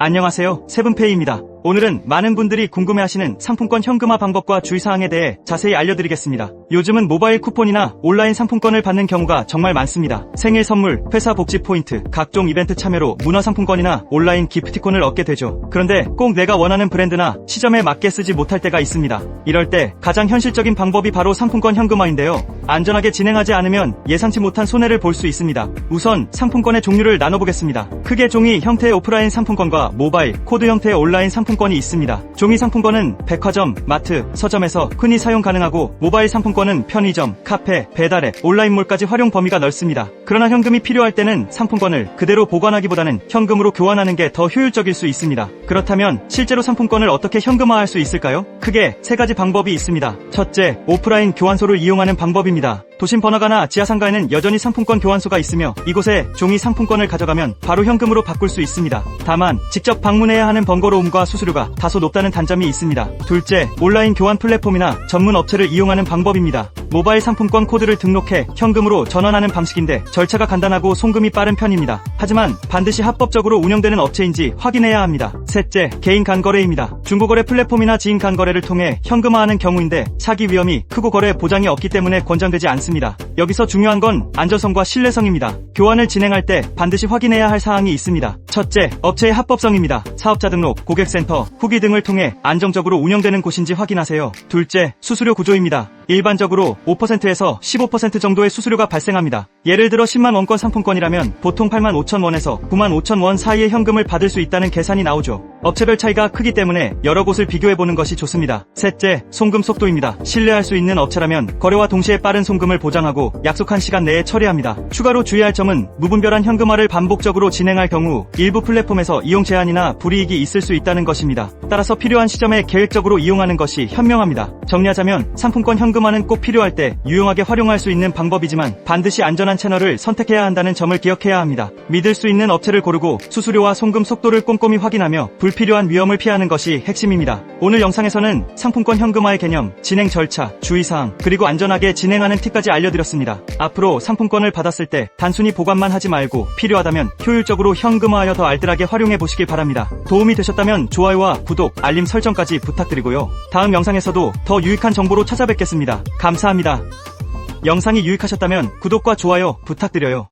안녕하세요. 세븐페이입니다. 오늘은 많은 분들이 궁금해하시는 상품권 현금화 방법과 주의사항에 대해 자세히 알려드리겠습니다. 요즘은 모바일 쿠폰이나 온라인 상품권을 받는 경우가 정말 많습니다. 생일 선물, 회사 복지 포인트, 각종 이벤트 참여로 문화 상품권이나 온라인 기프티콘을 얻게 되죠. 그런데 꼭 내가 원하는 브랜드나 시점에 맞게 쓰지 못할 때가 있습니다. 이럴 때 가장 현실적인 방법이 바로 상품권 현금화인데요. 안전하게 진행하지 않으면 예상치 못한 손해를 볼 수 있습니다. 우선 상품권의 종류를 나눠보겠습니다. 크게 종이 형태의 오프라인 상품권과 모바일, 코드 형태의 온라인 상품권 이 있습니다. 종이 상품권은 백화점, 마트, 서점에서 흔히 사용 가능하고 모바일 상품권은 편의점, 카페, 배달앱, 온라인몰까지 활용 범위가 넓습니다. 그러나 현금이 필요할 때는 상품권을 그대로 보관하기보다는 현금으로 교환하는 게 더 효율적일 수 있습니다. 그렇다면 실제로 상품권을 어떻게 현금화할 수 있을까요? 크게 세 가지 방법이 있습니다. 첫째, 오프라인 교환소를 이용하는 방법입니다. 도심 번화가나 지하 상가에는 여전히 상품권 교환소가 있으며 이곳에 종이 상품권을 가져가면 바로 현금으로 바꿀 수 있습니다. 다만 직접 방문해야 하는 번거로움과 수수 료가 다소 높다는 단점이 있습니다. 둘째, 온라인 교환 플랫폼이나 전문 업체를 이용하는 방법입니다. 모바일 상품권 코드를 등록해 현금으로 전환하는 방식인데 절차가 간단하고 송금이 빠른 편입니다. 하지만 반드시 합법적으로 운영되는 업체인지 확인해야 합니다. 셋째, 개인 간 거래입니다. 중고거래 플랫폼이나 지인 간 거래를 통해 현금화하는 경우인데 사기 위험이 크고 거래 보장이 없기 때문에 권장되지 않습니다. 여기서 중요한 건 안전성과 신뢰성입니다. 교환을 진행할 때 반드시 확인해야 할 사항이 있습니다. 첫째, 업체의 합법성입니다. 사업자 등록, 고객센터, 후기 등을 통해 안정적으로 운영되는 곳인지 확인하세요. 둘째, 수수료 구조입니다. 일반적으로 5%에서 15% 정도의 수수료가 발생합니다. 예를 들어 10만 원권 상품권이라면 보통 8만 5천 원에서 9만 5천 원 사이의 현금을 받을 수 있다는 계산이 나오죠. 업체별 차이가 크기 때문에 여러 곳을 비교해보는 것이 좋습니다. 셋째, 송금 속도입니다. 신뢰할 수 있는 업체라면 거래와 동시에 빠른 송금을 보장하고 약속한 시간 내에 처리합니다. 추가로 주의할 점은 무분별한 현금화를 반복적으로 진행할 경우 일부 플랫폼에서 이용 제한이나 불이익이 있을 수 있다는 것입니다. 따라서 필요한 시점에 계획적으로 이용하는 것이 현명합니다. 정리하자면 상품권 현금 화는 꼭 필요할 때 유용하게 활용할 수 있는 방법이지만 반드시 안전한 채널을 선택해야 한다는 점을 기억해야 합니다. 믿을 수 있는 업체를 고르고 수수료와 송금 속도를 꼼꼼히 확인하며 불필요한 위험을 피하는 것이 핵심입니다. 오늘 영상에서는 상품권 현금화의 개념, 진행 절차, 주의사항, 그리고 안전하게 진행하는 팁까지 알려드렸습니다. 앞으로 상품권을 받았을 때 단순히 보관만 하지 말고 필요하다면 효율적으로 현금화하여 더 알뜰하게 활용해 보시길 바랍니다. 도움이 되셨다면 좋아요와 구독, 알림 설정까지 부탁드리고요. 다음 영상에서도 더 유익한 정보로 찾아뵙겠 감사합니다. 영상이 유익하셨다면 구독과 좋아요 부탁드려요.